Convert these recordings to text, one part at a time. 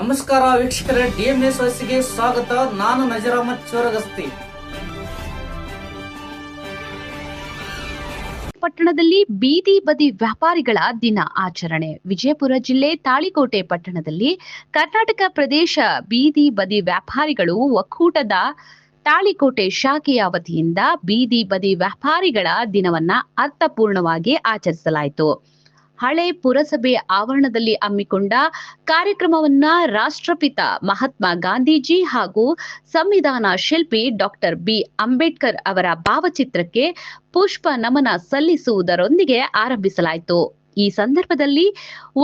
ನಮಸ್ಕಾರ ವೀಕ್ಷಕರೇ, ಡಿಎಂಎಸ್ ವಸಿಗೆ ಸ್ವಾಗತ. ನಾನು ನಜರಾಮತ್ ಚೋರಗಸ್ತಿ. ಪಟ್ಟಣದಲ್ಲಿ ಬೀದಿ ಬದಿ ವ್ಯಾಪಾರಿಗಳ ದಿನ ಆಚರಣೆ. ವಿಜಯಪುರ ಜಿಲ್ಲೆ ತಾಳಿಕೋಟೆ ಪಟ್ಟಣದಲ್ಲಿ ಕರ್ನಾಟಕ ಪ್ರದೇಶ ಬೀದಿ ಬದಿ ವ್ಯಾಪಾರಿಗಳು ಒಕ್ಕೂಟದ ತಾಳಿಕೋಟೆ ಶಾಖೆಯ ವತಿಯಿಂದ ಬೀದಿ ಬದಿ ವ್ಯಾಪಾರಿಗಳ ದಿನವನ್ನ ಅರ್ಥಪೂರ್ಣವಾಗಿ ಆಚರಿಸಲಾಯಿತು. ಹಳೆ ಪುರಸಭೆ ಆವರಣದಲ್ಲಿ ಹಮ್ಮಿಕೊಂಡ ಕಾರ್ಯಕ್ರಮವನ್ನ ರಾಷ್ಟ್ರಪಿತ ಮಹಾತ್ಮ ಗಾಂಧೀಜಿ ಹಾಗೂ ಸಂವಿಧಾನ ಶಿಲ್ಪಿ ಡಾಕ್ಟರ್ ಬಿ. ಅಂಬೇಡ್ಕರ್ ಅವರ ಭಾವಚಿತ್ರಕ್ಕೆ ಪುಷ್ಪ ನಮನ ಸಲ್ಲಿಸುವುದರೊಂದಿಗೆ ಆರಂಭಿಸಲಾಯಿತು. ಈ ಸಂದರ್ಭದಲ್ಲಿ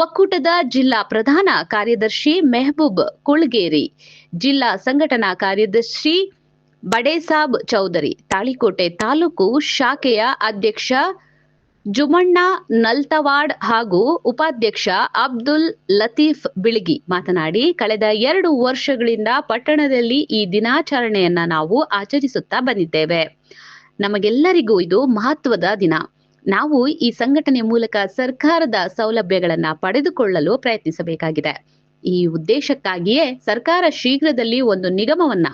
ಒಕ್ಕೂಟದ ಜಿಲ್ಲಾ ಪ್ರಧಾನ ಕಾರ್ಯದರ್ಶಿ ಮೆಹಬೂಬ್ ಕುಳ್ಗೇರಿ, ಜಿಲ್ಲಾ ಸಂಘಟನಾ ಕಾರ್ಯದರ್ಶಿ ಬಡೇಸಾಬ್ ಚೌಧರಿ, ತಾಳಿಕೋಟೆ ತಾಲೂಕು ಶಾಖೆಯ ಅಧ್ಯಕ್ಷ ಜುಮಣ್ಣ ನಲ್ತವಾಡ್ ಹಾಗೂ ಉಪಾಧ್ಯಕ್ಷ ಅಬ್ದುಲ್ ಲತೀಫ್ ಬಿಳಿಗಿ ಮಾತನಾಡಿ, ಕಳೆದ ಎರಡು ವರ್ಷಗಳಿಂದ ಪಟ್ಟಣದಲ್ಲಿ ಈ ದಿನಾಚರಣೆಯನ್ನ ನಾವು ಆಚರಿಸುತ್ತಾ ಬಂದಿದ್ದೇವೆ. ನಮಗೆಲ್ಲರಿಗೂ ಇದು ಮಹತ್ವದ ದಿನ. ನಾವು ಈ ಸಂಘಟನೆ ಮೂಲಕ ಸರ್ಕಾರದ ಸೌಲಭ್ಯಗಳನ್ನ ಪಡೆದುಕೊಳ್ಳಲು ಪ್ರಯತ್ನಿಸಬೇಕಾಗಿದೆ. ಈ ಉದ್ದೇಶಕ್ಕಾಗಿಯೇ ಸರ್ಕಾರ ಶೀಘ್ರದಲ್ಲಿ ಒಂದು ನಿಗಮವನ್ನ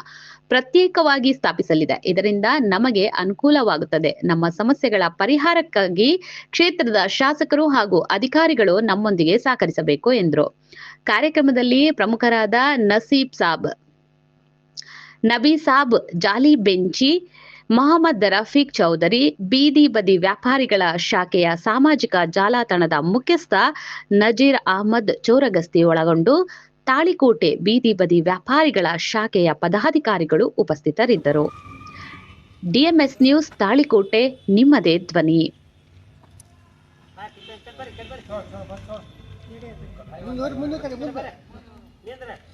ಪ್ರತ್ಯೇಕವಾಗಿ ಸ್ಥಾಪಿಸಲಿದೆ. ಇದರಿಂದ ನಮಗೆ ಅನುಕೂಲವಾಗುತ್ತದೆ. ನಮ್ಮ ಸಮಸ್ಯೆಗಳ ಪರಿಹಾರಕ್ಕಾಗಿ ಕ್ಷೇತ್ರದ ಶಾಸಕರು ಹಾಗೂ ಅಧಿಕಾರಿಗಳು ನಮ್ಮೊಂದಿಗೆ ಸಹಕರಿಸಬೇಕು ಎಂದರು. ಕಾರ್ಯಕ್ರಮದಲ್ಲಿ ಪ್ರಮುಖರಾದ ನಸೀಬ್ ಸಾಬ್, ನಬಿ ಸಾಬ್ ಜಾಲಿ ಬೆಂಚಿ, ಮೊಹಮ್ಮದ್ ರಫೀಕ್ ಚೌಧರಿ, ಬೀದಿ ಬದಿ ವ್ಯಾಪಾರಿಗಳ ಶಾಖೆಯ ಸಾಮಾಜಿಕ ಜಾಲತಾಣದ ಮುಖ್ಯಸ್ಥ ನಜೀರ್ ಅಹಮದ್ ಚೋರಗಸ್ತಿ ಒಳಗೊಂಡು ತಾಳಿಕೋಟೆ ಬೀದಿ ಬದಿ ವ್ಯಾಪಾರಿಗಳ ಶಾಖೆಯ ಪದಾಧಿಕಾರಿಗಳು ಉಪಸ್ಥಿತರಿದ್ದರು. ಡಿಎಂಎಸ್ ನ್ಯೂಸ್ ತಾಳಿಕೋಟೆ ನಿಮ್ಮದೇ ಧ್ವನಿ. ಮುಂದೆ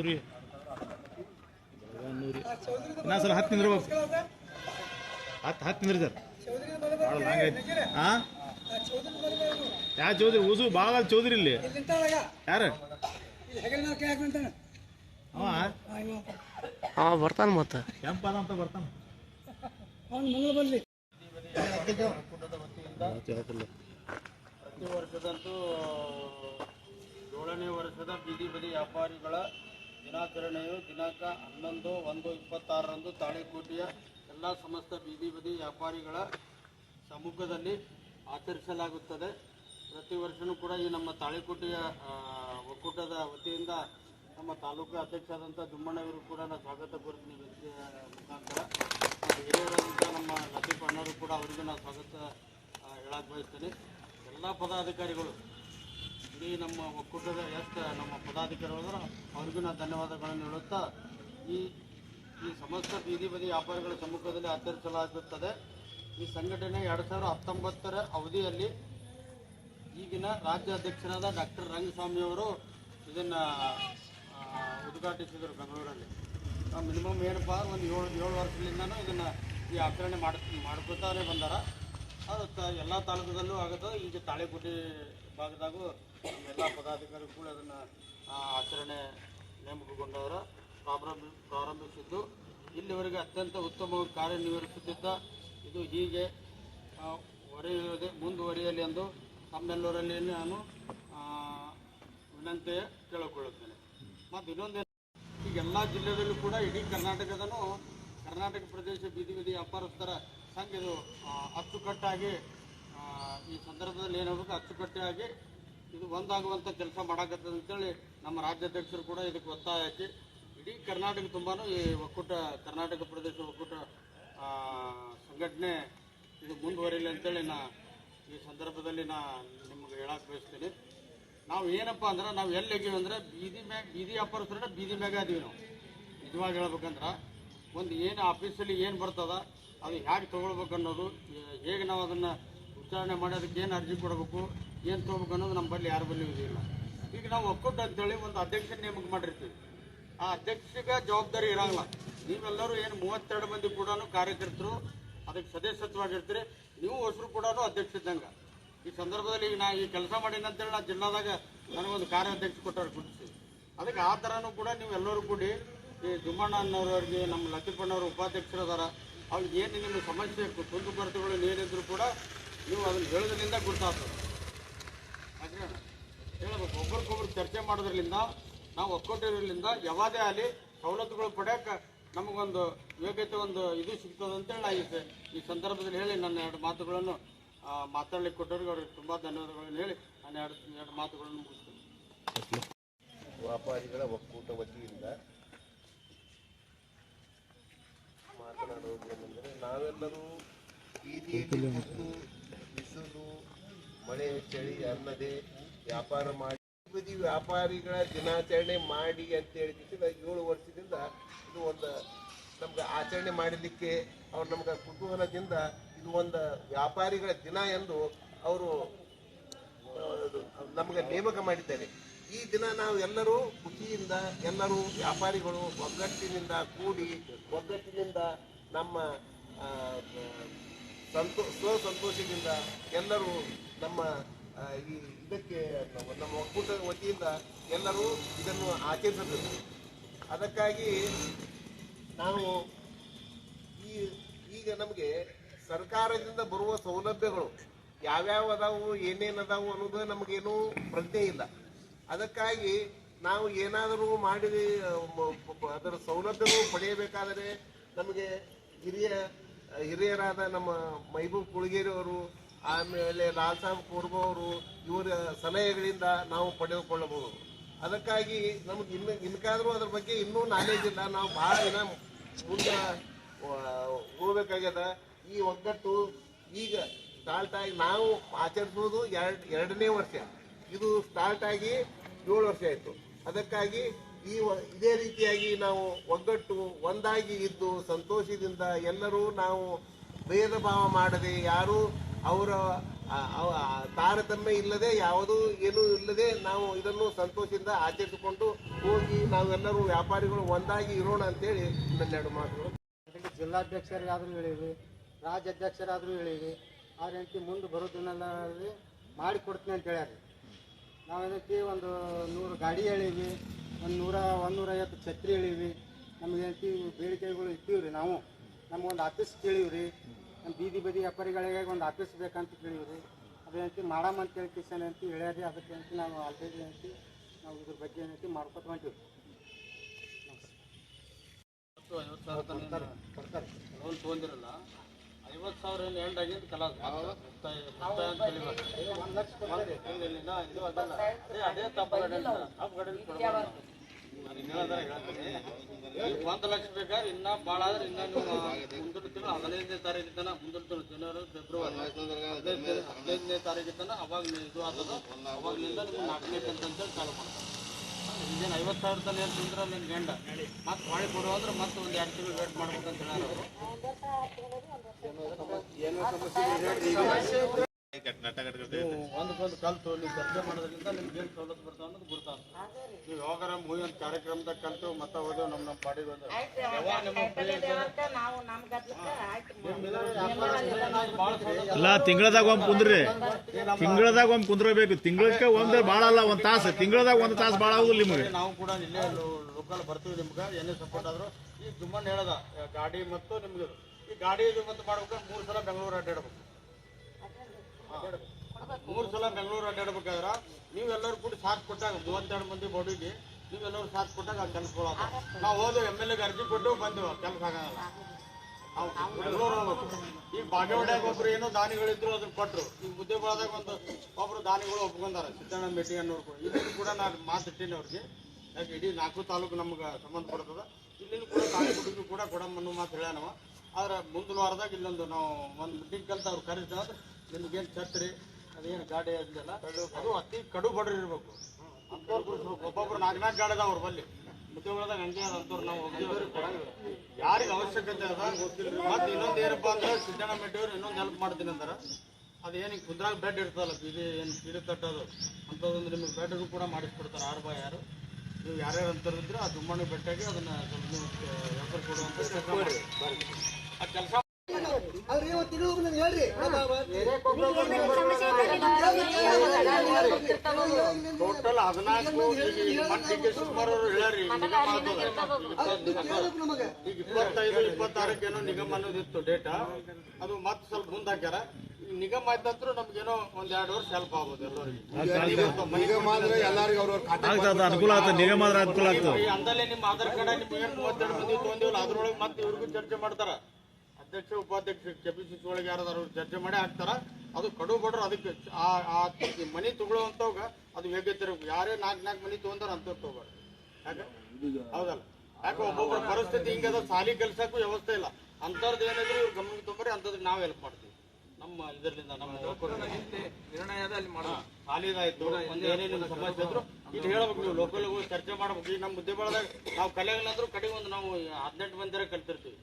ಮುಂದೆ ನೂರಿ ಮುಂದೆ ಸರ್ ಬೆಳಗಾನೂರಿ ಇನ್ನೊಂದು ಸಲ ಹತ್ತು ಹತ್ತು ಹತ್ತು ನಿಂದ್ರಿ ಸರ್. ಭಾಳ ಲಾಂಗ್ ಐತಿ ಹಾಂ ಯಾ ಚೌಧರಿ ಉಸು ಭಾಳ ಚೌಧರಿ ಇಲ್ಲಿ. ಯಾರು? ಹಾಂ ಬರ್ತಾನೆ ಬರ್ತಾನ ಮತ್ತ. ಕೆಂಪದ ಅಂತ ಬರ್ತಾನ. ಪ್ರತಿ ವರ್ಷದಂತೂ ಏಳನೇ ವರ್ಷದ ಬೀದಿ ಬದಿ ವ್ಯಾಪಾರಿಗಳ ದಿನಾಚರಣೆಯು ದಿನಾಂಕ ಹನ್ನೊಂದು ಒಂದು ಇಪ್ಪತ್ತಾರರಂದು ತಾಳಿಕೋಟೆಯ ಎಲ್ಲ ಸಮಸ್ತ ಬೀದಿ ಬದಿ ವ್ಯಾಪಾರಿಗಳ ಸಮ್ಮುಖದಲ್ಲಿ ಆಚರಿಸಲಾಗುತ್ತದೆ. ಪ್ರತಿ ವರ್ಷವೂ ಕೂಡ ಈ ನಮ್ಮ ತಾಳಿಕೋಟೆಯ ಒಕ್ಕೂಟದ ವತಿಯಿಂದ ನಮ್ಮ ತಾಲೂಕು ಅಧ್ಯಕ್ಷರಾದಂಥ ಜುಮ್ಮಣ್ಣವರು ಕೂಡ ನಾವು ಸ್ವಾಗತ ಕೋರ್ತೀನಿ ವ್ಯಕ್ತಿಯ ಮುಖಾಂತರ. ಹಿರಿಯರಾದಂಥ ನಮ್ಮ ಲತೀಫ್ ಅಣ್ಣರು ಕೂಡ ಅವರಿಗೂ ನಾನು ಸ್ವಾಗತ ಹೇಳಕ್ಕೆ ಹೇಳಕ್ ಬಯಸ್ತೇನೆ. ಎಲ್ಲ ಪದಾಧಿಕಾರಿಗಳು ಇಡೀ ನಮ್ಮ ಒಕ್ಕೂಟದ ಎಷ್ಟು ನಮ್ಮ ಪದಾಧಿಕಾರಿಗಳು ಅವ್ರಿಗೂ ನಾನು ಧನ್ಯವಾದಗಳನ್ನು ಹೇಳುತ್ತಾ, ಈ ಈ ಸಮಸ್ತ ಬೀದಿ ಬದಿ ವ್ಯಾಪಾರಿಗಳ ಸಮ್ಮುಖದಲ್ಲಿ ಆಚರಿಸಲಾಗುತ್ತದೆ. ಈ ಸಂಘಟನೆ ಎರಡು ಸಾವಿರದ ಹತ್ತೊಂಬತ್ತರ ಅವಧಿಯಲ್ಲಿ ಈಗಿನ ರಾಜ್ಯ ಅಧ್ಯಕ್ಷರಾದ ಡಾಕ್ಟರ್ ರಂಗಸ್ವಾಮಿ ಅವರು ಇದನ್ನು ಉದ್ಘಾಟಿಸಿದರು ಬೆಂಗಳೂರಲ್ಲಿ. ಮಿನಿಮಮ್ ಏನಪ್ಪ, ಒಂದು ಏಳು ಏಳು ವರ್ಷದಿಂದನೂ ಇದನ್ನು ಈ ಆಚರಣೆ ಮಾಡ್ ಮಾಡ್ಕೊತಾನೆ ಬಂದಾರ. ಅದು ತ, ಎಲ್ಲ ತಾಲೂಕದಲ್ಲೂ ಆಗುತ್ತೆ. ಈಗ ತಾಳೆಗುಡ್ಡಿ ಭಾಗದಾಗೂ ಎಲ್ಲ ಪದಾಧಿಕಾರಿಗಳು ಕೂಡ ಅದನ್ನು ಆಚರಣೆ ನೇಮಕಗೊಂಡವರ ಪ್ರಾರಂಭ, ಪ್ರಾರಂಭಿಸಿದ್ದು. ಇಲ್ಲಿವರೆಗೆ ಅತ್ಯಂತ ಉತ್ತಮವಾಗಿ ಕಾರ್ಯನಿರ್ವಹಿಸುತ್ತಿದ್ದ ಇದು ಹೀಗೆ ಹೊರೆಯುವುದೇ, ಮುಂದುವರಿಯಲಿ ಎಂದು ತಮ್ಮೆಲ್ಲರಲ್ಲಿ ನಾನು ವಿನಂತಿ ಕೇಳಿಕೊಳ್ಳುತ್ತೇನೆ. ಮತ್ತು ಇನ್ನೊಂದು ಈಗ ಎಲ್ಲ ಜಿಲ್ಲೆದಲ್ಲೂ ಕೂಡ ಇಡೀ ಕರ್ನಾಟಕದನು ಕರ್ನಾಟಕ ಪ್ರದೇಶ ಬೀದಿ ಬೀದಿ ವ್ಯಾಪಾರಸ್ಥರ ಸಂಘ ಇದು ಅಚ್ಚುಕಟ್ಟಾಗಿ ಈ ಸಂದರ್ಭದಲ್ಲಿ ಏನಾಗಬೇಕು ಅಚ್ಚುಕಟ್ಟಾಗಿ ಇದು ಒಂದಾಗುವಂಥ ಕೆಲಸ ಮಾಡಾಕತ್ತದ ಅಂತೇಳಿ ನಮ್ಮ ರಾಜ್ಯಾಧ್ಯಕ್ಷರು ಕೂಡ ಇದಕ್ಕೆ ಒತ್ತಾಯ ಹಾಕಿ. ಇಡೀ ಕರ್ನಾಟಕ ತುಂಬಾ ಈ ಒಕ್ಕೂಟ, ಕರ್ನಾಟಕ ಪ್ರದೇಶ ಒಕ್ಕೂಟ ಸಂಘಟನೆ ಇದು ಮುಂದುವರಿಯಲಿ ಅಂತೇಳಿ ನಾ ಈ ಸಂದರ್ಭದಲ್ಲಿ ನಾ ನಿಮ್ಗೆ ಹೇಳಕ್ಕೆ ಬಯಸ್ತೀನಿ. ನಾವು ಏನಪ್ಪ ಅಂದ್ರೆ ನಾವು ಎಲ್ಲಿ ಹೋಗಿವಿ ಅಂದ್ರೆ ಬೀದಿ ಮ್ಯಾಗ ಬೀದಿ ವ್ಯಾಪಾರಸ್ಥರ ಬೀದಿ ಮ್ಯಾಗ ಅದೀವಿ ನಾವು. ನಿಜವಾಗಿ ಹೇಳ್ಬೇಕಂದ್ರೆ ಒಂದು ಏನು ಆಫೀಸಲ್ಲಿ ಏನು ಬರ್ತದ, ಅದು ಹೇಗೆ ತೊಗೊಳ್ಬೇಕು ಅನ್ನೋದು ಹೇ- ಹೇಗೆ ನಾವು ಅದನ್ನು ವಿಚಾರಣೆ ಮಾಡಿ ಅದಕ್ಕೆ ಏನು ಅರ್ಜಿ ಕೊಡಬೇಕು, ಏನು ತೊಗೋಬೇಕು ಅನ್ನೋದು ನಮ್ಮ ಬಳಿ ಯಾರ ಬಳಿ ಇಲ್ಲ ಈಗ ನಾವು ಒಕ್ಕೂಟ ಅಂತೇಳಿ ಒಂದು ಅಧ್ಯಕ್ಷ ನೇಮಕ ಮಾಡಿರ್ತೀವಿ. ಆ ಅಧ್ಯಕ್ಷಗೆ ಜವಾಬ್ದಾರಿ ಇರೋಲ್ಲ ನೀವೆಲ್ಲರೂ ಏನು ಮೂವತ್ತೆರಡು ಮಂದಿ ಕೂಡ ಕಾರ್ಯಕರ್ತರು, ಅದಕ್ಕೆ ಸದಸ್ಯತ್ವವಾಗಿರ್ತೀರಿ. ನೀವು ಹೊಸರು ಕೂಡ ಅಧ್ಯಕ್ಷ ಇದ್ದಂಗೆ. ಈ ಸಂದರ್ಭದಲ್ಲಿ ಈಗ ನಾ ಈ ಕೆಲಸ ಮಾಡೀನಿ ಅಂತೇಳಿ ನಾ ಜಿಲ್ಲಾದಾಗ ನನಗೊಂದು ಕಾರ್ಯಾಧ್ಯಕ್ಷ ಕೊಟ್ಟವ್ರು ಗುರುತಿಸಿ ಅದಕ್ಕೆ ಆ ಥರನೂ ಕೂಡ ನೀವು ಎಲ್ಲರೂ ಕೂಡಿ ಈ ಜುಮ್ಮಣ್ಣ ಅನ್ನೋರವ್ರಿಗೆ, ನಮ್ಮ ಲಕ್ಷ್ಮಣ್ಣವ್ರ ಉಪಾಧ್ಯಕ್ಷರು ಅದಾರ. ಅವ್ರಿಗೆ ಏನು ನಿಮ್ಮ ಸಮಸ್ಯೆ ಕುಂದು ಕೊರತೆಗಳು ಏನಿದ್ರು ಕೂಡ ನೀವು ಅದನ್ನು ಹೇಳೋದ್ರಿಂದ ಗುರುತಾಗ್ತದೆ. ಹೇಳಬೇಕು, ಒಬ್ರಿಗೊಬ್ರು ಚರ್ಚೆ ಮಾಡೋದ್ರಲ್ಲಿಂದ ನಾವು ಒಕ್ಕೊಟ್ಟಿರೋದ್ರಿಂದ ಯಾವುದೇ ಆಗಲಿ ಸವಲತ್ತುಗಳು ಪಡೆಯೋಕೆ ನಮಗೊಂದು ಯೋಗ್ಯತೆ, ಒಂದು ಇದು ಸಿಗ್ತದೆ ಅಂತೇಳಿ ನಾ ಈ ಈ ಸಂದರ್ಭದಲ್ಲಿ ಹೇಳಿ ನನ್ನ ಎರಡು ಮಾತುಗಳನ್ನು ಮಾತಾಡಲಿಕ್ಕೆ ಕೊಟ್ಟವ್ರಿಗೆ ಅವ್ರಿಗೆ ತುಂಬ ಧನ್ಯವಾದಗಳನ್ನು ಹೇಳಿ ನಾನು ಎರಡು ಎರಡು ಮಾತುಗಳನ್ನು ಮುಗಿಸ್ತೇನೆ. ವ್ಯಾಪಾರಿಗಳ ಒಕ್ಕೂಟ ವತಿಯಿಂದ ಮಾತನಾಡುವುದು ಏನೆಂದರೆ ನಾವೆಲ್ಲರೂ ಬೀದಿಯಲ್ಲಿ ಬಿಸಿಲು ಮಳೆ ಚಳಿ ಅನ್ನದೆ ವ್ಯಾಪಾರ ಮಾಡಿ ಬದಿ ವ್ಯಾಪಾರಿಗಳ ದಿನಾಚರಣೆ ಮಾಡಿ ಅಂತ ಹೇಳಿದ ಏಳು ವರ್ಷದಿಂದ ಇದು ಒಂದು ನಮ್ಗೆ ಆಚರಣೆ ಮಾಡಲಿಕ್ಕೆ ಅವ್ರು ನಮ್ಗೆ ಕುತೂಹಲದಿಂದ ಇದು ಒಂದು ವ್ಯಾಪಾರಿಗಳ ದಿನ ಎಂದು ಅವರು ನಮಗೆ ನೇಮಕ ಮಾಡಿದ್ದಾರೆ. ಈ ದಿನ ನಾವು ಎಲ್ಲರೂ ಖುಷಿಯಿಂದ ಎಲ್ಲರೂ ವ್ಯಾಪಾರಿಗಳು ಒಗ್ಗಟ್ಟಿನಿಂದ ಕೂಡಿ, ಒಗ್ಗಟ್ಟಿನಿಂದ ನಮ್ಮ ಸಂತೋ, ಸ್ವ ಸಂತೋಷದಿಂದ ಎಲ್ಲರೂ ನಮ್ಮ ಈ ಇದಕ್ಕೆ ನಮ್ಮ- ಒಕ್ಕೂಟದ ಒಕ್ಕೂಟ ವತಿಯಿಂದ ಎಲ್ಲರೂ ಇದನ್ನು ಆಚರಿಸಬೇಕು. ಅದಕ್ಕಾಗಿ ನಾವು ಈ, ಈಗ ನಮಗೆ ಸರ್ಕಾರದಿಂದ ಬರುವ ಸೌಲಭ್ಯಗಳು ಯಾವ್ಯಾವ ಅದಾವು, ಏನೇನು ಅದಾವು ಅನ್ನೋದು ನಮಗೇನು ಪ್ರಜ್ಞೆ ಇಲ್ಲ. ಅದಕ್ಕಾಗಿ ನಾವು ಏನಾದರೂ ಮಾಡಿ ಅದರ ಸೌಲಭ್ಯಗಳು ಪಡೆಯಬೇಕಾದರೆ ನಮಗೆ ಹಿರಿಯ ಹಿರಿಯರಾದ ನಮ್ಮ ಮೈಬೂಬ್ ಕುಳಗೇರಿ ಅವರು ಆಮೇಲೆ ಲಾಲ್ ಸಾಹೇಬ್ ಕೂರ್ಬ ಅವರು, ಇವರ ಸಲಹೆಗಳಿಂದ ನಾವು ಪಡೆದುಕೊಳ್ಳಬಹುದು. ಅದಕ್ಕಾಗಿ ನಮ್ಗೆ ಇನ್ನು ಇನ್ಕಾದ್ರೂ ಅದ್ರ ಬಗ್ಗೆ ಇನ್ನೂ ನಾಲೆಜ್ ಇಲ್ಲ. ನಾವು ಭಾಳ ದಿನ ಮುಂದೆ ಹೋಗ್ಬೇಕಾಗ್ಯದ. ಈ ಒಗ್ಗಟ್ಟು ಈಗ ಸ್ಟಾರ್ಟ್ ಆಗಿ ನಾವು ಆಚರಿಸುವುದು ಎರಡು, ಎರಡನೇ ವರ್ಷ. ಇದು ಸ್ಟಾರ್ಟ್ ಆಗಿ ಏಳು ವರ್ಷ ಆಯಿತು. ಅದಕ್ಕಾಗಿ ಈ ಇದೇ ರೀತಿಯಾಗಿ ನಾವು ಒಗ್ಗಟ್ಟು ಒಂದಾಗಿ ಇದ್ದು ಸಂತೋಷದಿಂದ ಎಲ್ಲರೂ ನಾವು ಭೇದ ಭಾವ ಮಾಡದೆ, ಯಾರು ಅವರ ತಾರತಮ್ಯ ಇಲ್ಲದೆ, ಯಾವುದೂ ಏನೂ ಇಲ್ಲದೆ ನಾವು ಇದನ್ನು ಸಂತೋಷದಿಂದ ಆಚರಿಸಿಕೊಂಡು ಹೋಗಿ ನಾವೆಲ್ಲರೂ ವ್ಯಾಪಾರಿಗಳು ಒಂದಾಗಿ ಇರೋಣ ಅಂತೇಳಿ ನನ್ನೆರಡು ಮಾತುಗಳು. ಜಿಲ್ಲಾಧ್ಯಕ್ಷರಿಗಾದರೂ ಹೇಳಿವಿ ರಾಜ್ಯಾಧ್ಯಕ್ಷರಾದರೂ ಹೇಳಿವಿ ಆ ರೀತಿ ಮುಂದೆ ಬರೋದನ್ನೆಲ್ಲ ಮಾಡಿ ಕೊಡ್ತೀನಿ ಅಂತ ಹೇಳ್ಯಾರ. ನಾವು ಅದಕ್ಕೆ ಒಂದು ನೂರು ಗಾಡಿ ಹೇಳಿವಿ ಒಂದು ನೂರ ಒಂದು ನೂರ ಐವತ್ತು ಛತ್ರಿ ಹೇಳಿವಿ ನಮಗೆ ಬೇಡಿಕೆಗಳು ಇಟ್ಟಿವ್ರಿ ರೀ ನಾವು ನಮ್ಗೊಂದು ಆಫೀಸ್ ಕೇಳೀವಿ ರೀ ನಮ್ಮ ಬೀದಿ ಬದಿ ವ್ಯಾಪಾರಿಗಳಿಗೆ ಒಂದು ಆಫೀಸ್ ಬೇಕಂತ ಕೇಳೀವಿ ರೀ ಅದೇನಂತಿ ಮಾಡಮ್ಮ ಅಂತ ಹೇಳಿ ಕಿಶನ್ ಅಂತ ಹೇಳ್ಯಾರಿ ಅದಕ್ಕೆ ಅಂತ ನಾವು ಆಲ್ರೆಡಿ ಅಂತ ನಾವು ಇದ್ರ ಬಗ್ಗೆ ಏನಂತ ಮಾಡ್ಕೊತ ಹೊಂಟೀವಿ ಐವತ್ತು ಸಾವಿರ ತನಕ ಲೋನ್ ತೊಗೊಂಡಿರಲ್ಲ? ಐವತ್ತು ಸಾವಿರ ಏನು ಎಂಡ್ ಆಗಿದ್ದು ಕಲಾ? ಮುಕ್ತಾಯ ಮುಕ್ತಾಯ ಅಂತ ಒಂದು ಅದೇ ಅದೇ ತಪ್ಪು ಗಾಡಿ ಒಂದು ಲಕ್ಷ ಬೇಕಾದ್ರೆ ಇನ್ನ ಭಾಳ ಆದ್ರೆ ಇನ್ನ ನೀವು ಮುಂದಿನ ಹದಿನೈದನೇ ತಾರೀಕು ತನಕ ಮುಂದಿನ ಜನವರಿ ಫೆಬ್ರವರಿ ಹದಿನೈದು ಹದಿನೈದನೇ ತಾರೀಕು ತನಕ ಅವಾಗ ಇದು? ಆಗ್ತದ ಅವಾಗಲಿಂದ ನಿಮ್ಗೆ ನಾಲ್ಕನೇ ಅಂತ ಹೇಳಿ ಚಾಲು ಮಾಡ್ತಾರೆ ಇದೇನು ಐವತ್ತು ಸಾವಿರ ತನಕ ಏನು ತಿಂದ್ರೆ ನಿನ್ನ ಗಂಡ ಮತ್ತೆ ಹೊಳೆ ಕೊಡು ಅಂದ್ರೆ ಮತ್ತೆ ಒಂದು ಎರಡು ತಿಂಗಳು ವೇಟ್ ಮಾಡ್ಬೇಕಂತ ಹೇಳೋರು ಒಂದಕ್ಕೊಂದು ಕಲ್ತು ನೀವು ಚರ್ಚೆ ಮಾಡೋದ್ರಿಂದ ನಿಮ್ಗೆ ಏನು ಸವಲತ್ತು ಬರ್ತಾವ ಅನ್ನೋದು ಗೊತ್ತಾಗ್ತದೆ ನೀವು ಯಾವಾಗ ಮೂವಿ ಒಂದು ಕಾರ್ಯಕ್ರಮದಾಗ ಕಲ್ತು ಮತ್ತೆ ಹೋದೆವು ನಮ್ಮ ನಮ್ಮ ಪಾಡಿಗೆ ಏನಾದ್ರು ಅಲ್ಲ ತಿಂಗಳದಾಗ ಒಮ್ಮೆ ಕುಂದ್ರಿ. ತಿಂಗಳದಾಗ ಒಮ್ಮೆ ಕುಂದ್ರಬೇಕು. ತಿಂಗಳಕ್ಕೆ ಒಂದೇ ಭಾಳ ಅಲ್ಲ ಒಂದು ತಾಸು. ತಿಂಗಳದಾಗ ಒಂದು ತಾಸು ಭಾಳ ಆಗುದಿಲ್ಲ ನಿಮಗೆ. ನಾವು ಕೂಡ ಇಲ್ಲೇ ಲೋಕಲ್ ಬರ್ತೀವಿ ನಿಮ್ಗೆ ಏನೇ ಸಪೋರ್ಟ್ ಆದ್ರು. ಈ ಜುಮ್ಮನ್ ಹೇಳದ ಗಾಡಿ ಮತ್ತು ನಿಮ್ಗೆ ಈ ಗಾಡಿ ಇದು ಮತ್ತು ಮಾಡ್ಬೇಕು ಮೂರು ಸಲ ಬೆಂಗಳೂರು ಅಡ್ಡಾಡ್ಬೇಕು. ಮೂರು ಸಲ ಬೆಂಗಳೂರು ಅಡ್ಡಾಡ್ಬೇಕಾದ್ರ ನೀವೆಲ್ಲರೂ ಕೂಡ ಸಾಥ್ ಕೊಟ್ಟಾಗ, ಮೂವತ್ತೆರಡು ಮಂದಿ ಬಾಡಿಗೆ ನೀವೆಲ್ಲರೂ ಸಾಥ್ ಕೊಟ್ಟಾಗ ಆ ಕೆಲಸಗಳು ನಾವು ಹೋದೆವು ಎಂ ಎಲ್ ಎಗೆ ಅರ್ಜಿ ಕೊಟ್ಟು ಬಂದೆವು ಕೆಲಸ ಆಗಲ್ಲ. ಬೆಂಗಳೂರು ಹೋಗ್ಬೇಕು. ಈಗ ಬಾಗೇವಾಡ್ಯಾಗ ಒಬ್ರು ಏನೋ ದಾನಿಗಳಿದ್ರು ಅದನ್ನ ಕೊಟ್ರು. ಈಗ ಮುದ್ದೇಬಾಳದಾಗ ಒಂದು ಒಬ್ರು ದಾನಿಗಳು ಒಪ್ಕೊಂಡಾರ, ಸಿದ್ದಣ್ಣ ಮೀಟಿಂಗ್ ಅನ್ನೋರು ಕೂಡ ಇದನ್ನು ಕೂಡ ನಾನು ಮಾತಿಟ್ಟಿನಿ ಅವ್ರಿಗೆ. ಯಾಕೆ ಇಡೀ ನಾಲ್ಕು ತಾಲೂಕು ನಮ್ಗೆ ಸಂಬಂಧಪಡ್ತದ ಇಲ್ಲಿನೂ ಕೂಡ ತಾಲೂಕು ಕೂಡ ಕೊಡಮ್ಮನ್ನು ಮಾತು ಹೇಳ್ಯಾನವ. ಆದ್ರೆ ಮುಂದಿನ ವಾರದಾಗ ಇಲ್ಲೊಂದು ನಾವು ಒಂದು ಮೀಟಿಂಗ್ ಕಲ್ತ ಅವ್ರು ಕರೀತಾರೆ ನಿಮ್ಗೇನು ಛತ್ರಿ, ಅದೇನು ಗಾಡಿ ಅದಿಲ್ಲ ಅದು ಅತಿ ಕಡು ಬಡ್ರಿ ಇರಬೇಕು. ಒಬ್ಬೊಬ್ರು ನಾಲ್ಕು ನಾಲ್ಕು ಗಾಡಿ ಅದಾವ ಅವ್ರ ಬಲ್ಲಿ. ಮುದ್ದೆಗಳದಾಗ ಹಂಗೆ ಅದ ಅಂಥವ್ರು ನಾವು ಯಾರಿಗೆ ಅವಶ್ಯಕತೆ ಅದ? ಮತ್ತೆ ಇನ್ನೊಂದು ಏನಪ್ಪ ಅಂದ್ರೆ ಸಿದ್ದಣ್ಣ ಮೆಟ್ಟಿಯವ್ರು ಇನ್ನೊಂದು ಹೆಲ್ಪ್ ಮಾಡ್ತೀನಿ ಅಂದ್ರ. ಈಗ ಕುಂದ್ರಾಗ ಬೆಡ್ ಇರ್ತದಲ್ಲ, ಬೀದಿ ಏನು ಬೀದಿ ತಟ್ಟೋದು ಅಂಥದ್ದೊಂದು ನಿಮಗೆ ಬೆಡ್ಗೂ ಕೂಡ ಮಾಡಿಸ್ಕೊಡ್ತಾರೆ ಆರು ಬಾಯ್ ಯಾರು ನೀವು ಯಾರ್ಯಾರು ಅಂತರಿದ್ರೆ ಆ ದುಮ್ಮಣ್ಣ ಬೆಟ್ಟಾಗಿ ಅದನ್ನ ಸ್ವಲ್ಪ ಕೊಡುವಂತ ಆ ಕೆಲಸ ಟೋಟಲ್ ಹದಿನಾಲ್ಕು ಮಟ್ಟಿಗೆ ಸುಮಾರು ಹೇಳ್ರಿ. ಈಗ ಇಪ್ಪತ್ತೈದು ಇಪ್ಪತ್ತಾರಕ್ಕೆ ಏನೋ ನಿಗಮ ಅನ್ನೋದಿತ್ತು ಡೇಟಾ ಅದು ಮತ್ತೆ ಸ್ವಲ್ಪ ಮುಂದಾಕ್ಯಾರ ನಿಗಮ ಆಯ್ತಂದ್ರೂ ನಮ್ಗೇನೋ ಒಂದ್ ಎರಡು ವರ್ಷ ಹೆಲ್ಪ್ ಆಗೋದು ಎಲ್ಲರಿಗೂ ಆಗ್ತದ ಅನುಕೂಲ ಆಗ್ತದೆ ನಿಗಮ ಆದ್ರೆ ಅನುಕೂಲ ಆಗ್ತದೆ ಅಂದಲ್ಲೇ ನಿಮ್ಮ ಆಧಾರ್ ಕಾರ್ಡ್ ನಿಮ್ಗೆ ಮೂವತ್ತೆರಡು ಮಂದಿ ತೊಗೊಂಡಿವಲ್ಲ, ಅದ್ರೊಳಗೆ ಮತ್ತೆ ಇವ್ರಿಗೂ ಚರ್ಚೆ ಮಾಡ್ತಾರ ಅಧ್ಯಕ್ಷ ಉಪಾಧ್ಯಕ್ಷ ಕೆಪಿಸಿಸಿ ಒಳಗೆ ಯಾರಾದ್ರು ಚರ್ಚೆ ಮಾಡಿ ಹಾಕ್ತಾರ? ಅದು ಕಡು ಬಡ್ರ ಅದಕ್ಕೆ ಆ ಆ ಮನಿ ತಗೊಳ್ಳುವಂತವಾಗ ಅದು ಯೋಗ್ಯತೆ ಇರಬೇಕು. ಯಾರೇ ನಾಲ್ಕು ನಾಲ್ಕು ಮನಿ ತಗೊಂತಾರ ಅಂತ ತಗೋಬಾರ್ದು ಯಾಕೆ? ಹೌದಲ್ಲ? ಯಾಕೆ ಒಬ್ಬೊಬ್ಬರ ಪರಿಸ್ಥಿತಿ ಹಿಂಗದ ಸಾಲಿ ಕೆಲ್ಸಕ್ಕೂ ವ್ಯವಸ್ಥೆ ಇಲ್ಲ. ಅಂಥವ್ರದ್ದು ಏನಿದ್ರು ಇವ್ರು ಗಮನಕ್ಕೆ ತೊಗೊಂಬರಿ ನಾವ್ ನಾವು ಹೆಲ್ಪ್ ಮಾಡ್ತೀವಿ. ನಮ್ಮ ಇದರಿಂದ ನಮ್ಮ ಸಾಲಿದಾಯ್ತು ಒಂದ್ ಏನೇನು ಸಮಸ್ಯೆ ಇದ್ರು ಇಲ್ಲಿ ಹೇಳ್ಬೇಕು ನೀವು. ಲೋಕಲ್ ಹೋಗಿ ಚರ್ಚೆ ಮಾಡ್ಬೇಕು. ಈಗ ನಮ್ಮ ಬುದ್ಧಿ ಬಳದಾಗ ನಾವು ಕಲೆಗಳಾದ್ರೂ ಕಡೆಗೆ ಒಂದು ನಾವು ಹದಿನೆಂಟು ಮಂದಿರ ಕಲ್ತಿರ್ತೀವಿ.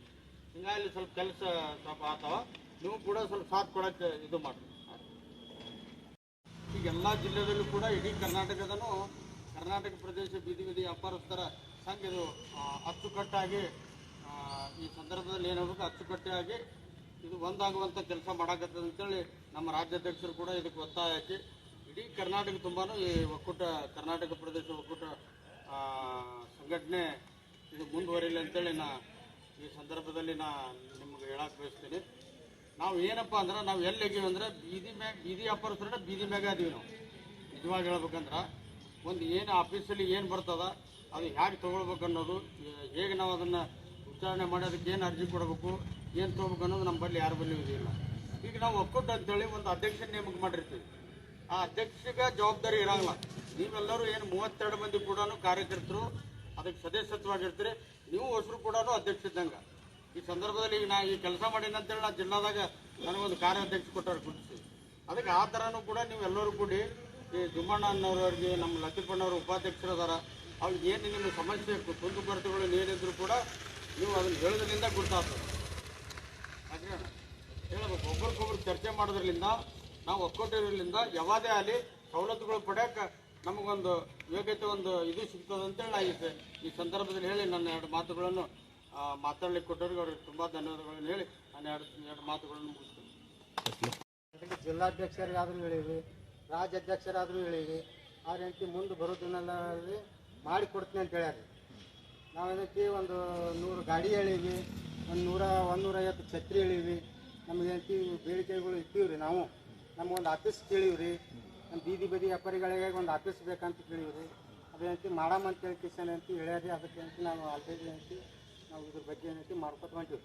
ಹಿಂಗಾಗಿ ಸ್ವಲ್ಪ ಕೆಲಸ ಸ್ವಲ್ಪ ಆತವ. ನೀವು ಕೂಡ ಸ್ವಲ್ಪ ಸಾಥ್ ಕೊಡಕ್ಕೆ ಇದು ಮಾಡಿ ಈಗ ಎಲ್ಲ ಜಿಲ್ಲೆದಲ್ಲೂ ಕೂಡ ಇಡೀ ಕರ್ನಾಟಕದನು ಕರ್ನಾಟಕ ಪ್ರದೇಶ ಬೀದಿ ಬೀದಿ ವ್ಯಾಪಾರಸ್ಥರ ಸಂಘ ಇದು ಅಚ್ಚುಕಟ್ಟಾಗಿ ಈ ಸಂದರ್ಭದಲ್ಲಿ ಏನಾಗಬೇಕು ಅಚ್ಚುಕಟ್ಟಾಗಿ ಇದು ಒಂದಾಗುವಂಥ ಕೆಲಸ ಮಾಡಾಕತ್ತದ ಅಂತೇಳಿ ನಮ್ಮ ರಾಜ್ಯಾಧ್ಯಕ್ಷರು ಕೂಡ ಇದಕ್ಕೆ ಒತ್ತಾಯ ಹಾಕಿ ಇಡೀ ಕರ್ನಾಟಕ ತುಂಬಾ ಈ ಒಕ್ಕೂಟ, ಕರ್ನಾಟಕ ಪ್ರದೇಶ ಒಕ್ಕೂಟ ಸಂಘಟನೆ ಇದು ಮುಂದುವರಿಲಿ ಅಂತೇಳಿ ನಾ ಈ ಸಂದರ್ಭದಲ್ಲಿ ನಾ ನಿಮ್ಗೆ ಹೇಳಕ್ ಬಯಸ್ತೀನಿ. ನಾವು ಏನಪ್ಪ ಅಂದ್ರೆ ನಾವು ಎಲ್ಲಿದ್ದೀವಿ ಅಂದ್ರೆ ಬೀದಿ ಮ್ಯಾಗ, ಬೀದಿ ವ್ಯಾಪಾರಸ್ಥರ ಬೀದಿ ಮ್ಯಾಗ ಅದೀವಿ ನಾವು. ನಿಜವಾಗಿ ಹೇಳ್ಬೇಕಂದ್ರೆ ಒಂದು ಏನು ಆಫೀಸಲ್ಲಿ ಏನು ಬರ್ತದ, ಅದು ಹೇಗೆ ತೊಗೊಳ್ಬೇಕು ಅನ್ನೋದು ಹೇಗೆ ನಾವು ಅದನ್ನು ವಿಚಾರಣೆ ಮಾಡಿ ಅದಕ್ಕೆ ಏನು ಅರ್ಜಿ ಕೊಡಬೇಕು, ಏನು ತೊಗೋಬೇಕು ಅನ್ನೋದು ನಮ್ಮ ಬಳಿ ಯಾರ ಬಳಿ ಇದಿಲ್ಲ. ಈಗ ನಾವು ಒಕ್ಕೂಟ ಅಂತೇಳಿ ಒಂದು ಅಧ್ಯಕ್ಷ ನೇಮಕ ಮಾಡಿರ್ತೀವಿ. ಆ ಅಧ್ಯಕ್ಷಗೆ ಜವಾಬ್ದಾರಿ ಇರೋಲ್ಲ. ನೀವೆಲ್ಲರೂ ಏನು ಮೂವತ್ತೆರಡು ಮಂದಿ ಕೂಡ ಕಾರ್ಯಕರ್ತರು, ಅದಕ್ಕೆ ಸದಸ್ಯತ್ವಾಗಿರ್ತೀರಿ ನೀವು ಹೊಸರು ಕೂಡ ಅಧ್ಯಕ್ಷ ಇದ್ದಂಗೆ. ಈ ಸಂದರ್ಭದಲ್ಲಿ ಈಗ ನಾ ಈ ಕೆಲಸ ಮಾಡೀನಿ ಅಂತೇಳಿ ನಾ ಜಿಲ್ಲಾದಾಗ ನನಗೊಂದು ಕಾರ್ಯಾಧ್ಯಕ್ಷ ಕೊಟ್ಟವ್ರು ಕೊಡ್ತೀವಿ ಅದಕ್ಕೆ ಆ ಥರನೂ ಕೂಡ ನೀವು ಎಲ್ಲರೂ ಕೂಡಿ ಈ ಜುಮ್ಮಣ್ಣ ನಮ್ಮ ಲಕ್ಕಿಪ್ಪಣ್ಣವ್ರ ಉಪಾಧ್ಯಕ್ಷರು ಅದಾರ. ಅವ್ರಿಗೆ ಏನು ನಿಮ್ಮ ಸಮಸ್ಯೆ, ಕುಂದು ಕೊರತೆಗಳು ಏನಿದ್ರು ಕೂಡ ನೀವು ಅದನ್ನು ಹೇಳೋದ್ರಿಂದ ಗುರ್ತಾಗ್ತದೆ. ಅದೇನ ಹೇಳಬೇಕು, ಒಬ್ರಿಗೊಬ್ರು ಚರ್ಚೆ ಮಾಡೋದ್ರಿಂದ ನಾವು ಒಕ್ಕೊಟ್ಟಿರೋದ್ರಿಂದ ಯಾವುದೇ ಆಗಲಿ ಸವಲತ್ತುಗಳು ಪಡೆಯಕ್ಕೆ ನಮಗೊಂದು ಯೋಗ್ಯತೆ ಒಂದು ಇದು ಸಿಗ್ತದೆ ಅಂತೇಳಿ ನಾ ಈ ಸಂದರ್ಭದಲ್ಲಿ ಹೇಳಿ ನನ್ನ ಎರಡು ಮಾತುಗಳನ್ನು ಮಾತಾಡಲಿಕ್ಕೆ ಕೊಟ್ಟವ್ರಿಗೆ ಅವ್ರಿಗೆ ತುಂಬ ಧನ್ಯವಾದಗಳನ್ನು ಹೇಳಿ ನನ್ನ ಎರಡು ಎರಡು ಮಾತುಗಳನ್ನು ಮುಗಿಸ್ತೀನಿ. ಜಿಲ್ಲಾಧ್ಯಕ್ಷರಿಗಾದ್ರೂ ಹೇಳಿವಿ ರಾಜ್ಯಾಧ್ಯಕ್ಷರಾದರೂ ಹೇಳಿವಿ ಆ ರೀತಿ ಮುಂದೆ ಬರೋದನ್ನೆಲ್ಲ ಮಾಡಿ ಕೊಡ್ತೀನಿ ಅಂತ ಹೇಳ್ಯಾರ. ನಾವು ಅದಕ್ಕೆ ಒಂದು ನೂರು ಗಾಡಿ ಹೇಳಿವಿ, ಒಂದು ನೂರ, ಒಂದು ನೂರೈವತ್ತು ಛತ್ರಿ ಹೇಳಿವಿ. ನಮಗೆ ಬೇಡಿಕೆಗಳು ಇಟ್ಟಿವಿ ರೀ ನಾವು. ನಮಗೊಂದು ಆಫೀಸ್ ಕೇಳೀವಿ ರೀ ನಮ್ಮ ಬೀದಿ ಬದಿ ವ್ಯಾಪಾರಿಗಳಿಗೆ ಒಂದು ಆಫೀಸ್ ಬೇಕಂತ ಕೇಳಿದ್ರಿ ಅದೇನಂತ ಮಾಡಮ್ಮ ಮಾಡಮ್ ಅಂತೇಳಿ ಕಿಶನ್ ಅಂತ ಹೇಳ್ಯಾರಿ ಅದಕ್ಕೆ ಅಂತ ನಾವು ಆಲ್ರೆಡಿ ಅಂತ ನಾವು ಇದ್ರ ಬಗ್ಗೆ ಏನಂತ ಮಾಡ್ಕೊತ ಹೊಂಟಿವಿ.